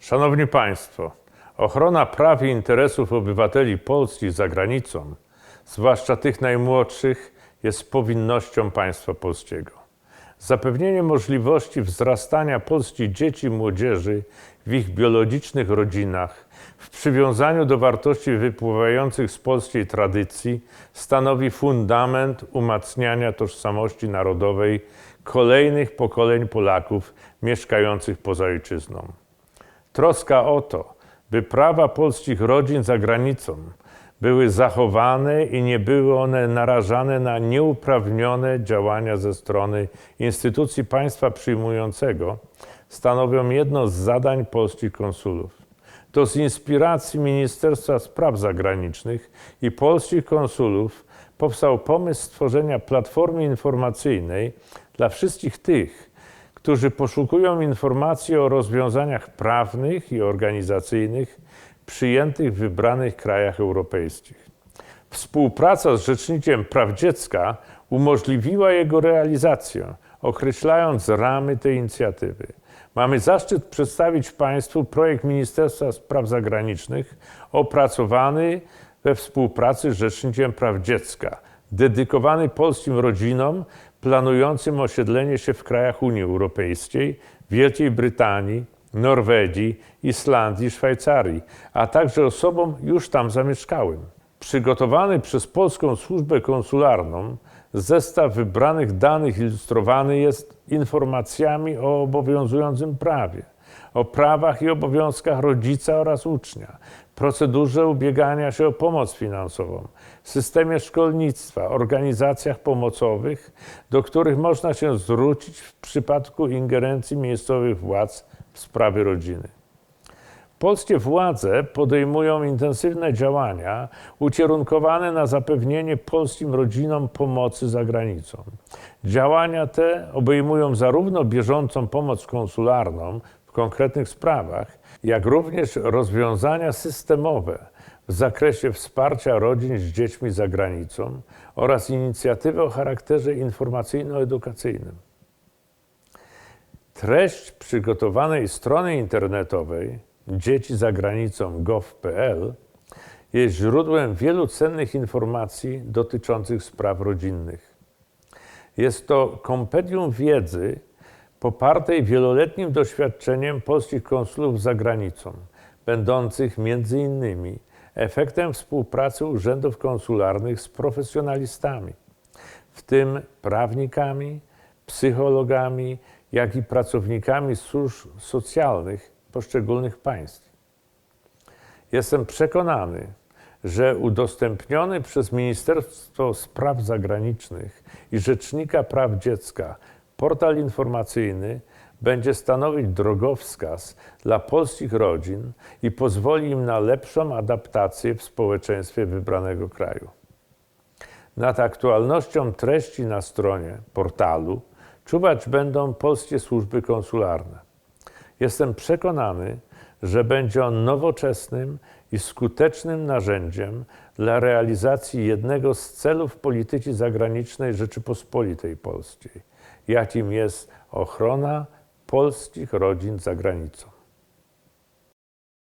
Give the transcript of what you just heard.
Szanowni Państwo, ochrona praw i interesów obywateli polskich za granicą, zwłaszcza tych najmłodszych, jest powinnością państwa polskiego. Zapewnienie możliwości wzrastania polskich dzieci i młodzieży w ich biologicznych rodzinach, w przywiązaniu do wartości wypływających z polskiej tradycji, stanowi fundament umacniania tożsamości narodowej kolejnych pokoleń Polaków mieszkających poza ojczyzną. Troska o to, by prawa polskich rodzin za granicą były zachowane i nie były one narażane na nieuprawnione działania ze strony instytucji państwa przyjmującego, stanowią jedno z zadań polskich konsulów. To z inspiracji Ministerstwa Spraw Zagranicznych i polskich konsulów powstał pomysł stworzenia platformy informacyjnej dla wszystkich tych, którzy poszukują informacji o rozwiązaniach prawnych i organizacyjnych przyjętych w wybranych krajach europejskich. Współpraca z Rzecznikiem Praw Dziecka umożliwiła jego realizację, określając ramy tej inicjatywy. Mamy zaszczyt przedstawić Państwu projekt Ministerstwa Spraw Zagranicznych opracowany we współpracy z Rzecznikiem Praw Dziecka, dedykowany polskim rodzinom planującym osiedlenie się w krajach Unii Europejskiej, Wielkiej Brytanii, Norwegii, Islandii, Szwajcarii, a także osobom już tam zamieszkałym. Przygotowany przez Polską Służbę Konsularną zestaw wybranych danych ilustrowany jest informacjami o obowiązującym prawie, o prawach i obowiązkach rodzica oraz ucznia, procedurze ubiegania się o pomoc finansową, systemie szkolnictwa, organizacjach pomocowych, do których można się zwrócić w przypadku ingerencji miejscowych władz w sprawy rodziny. Polskie władze podejmują intensywne działania ukierunkowane na zapewnienie polskim rodzinom pomocy za granicą. Działania te obejmują zarówno bieżącą pomoc konsularną konkretnych sprawach, jak również rozwiązania systemowe w zakresie wsparcia rodzin z dziećmi za granicą oraz inicjatywy o charakterze informacyjno-edukacyjnym. Treść przygotowanej strony internetowej dzieci za granicą gov.pl jest źródłem wielu cennych informacji dotyczących spraw rodzinnych. Jest to kompendium wiedzy popartej wieloletnim doświadczeniem polskich konsulów za granicą, będących między innymi efektem współpracy urzędów konsularnych z profesjonalistami, w tym prawnikami, psychologami, jak i pracownikami służb socjalnych poszczególnych państw. Jestem przekonany, że udostępniony przez Ministerstwo Spraw Zagranicznych i Rzecznika Praw Dziecka portal informacyjny będzie stanowić drogowskaz dla polskich rodzin i pozwoli im na lepszą adaptację w społeczeństwie wybranego kraju. Nad aktualnością treści na stronie portalu czuwać będą polskie służby konsularne. Jestem przekonany, że będzie on nowoczesnym i skutecznym narzędziem dla realizacji jednego z celów polityki zagranicznej Rzeczypospolitej Polskiej, jakim jest ochrona polskich rodzin za granicą.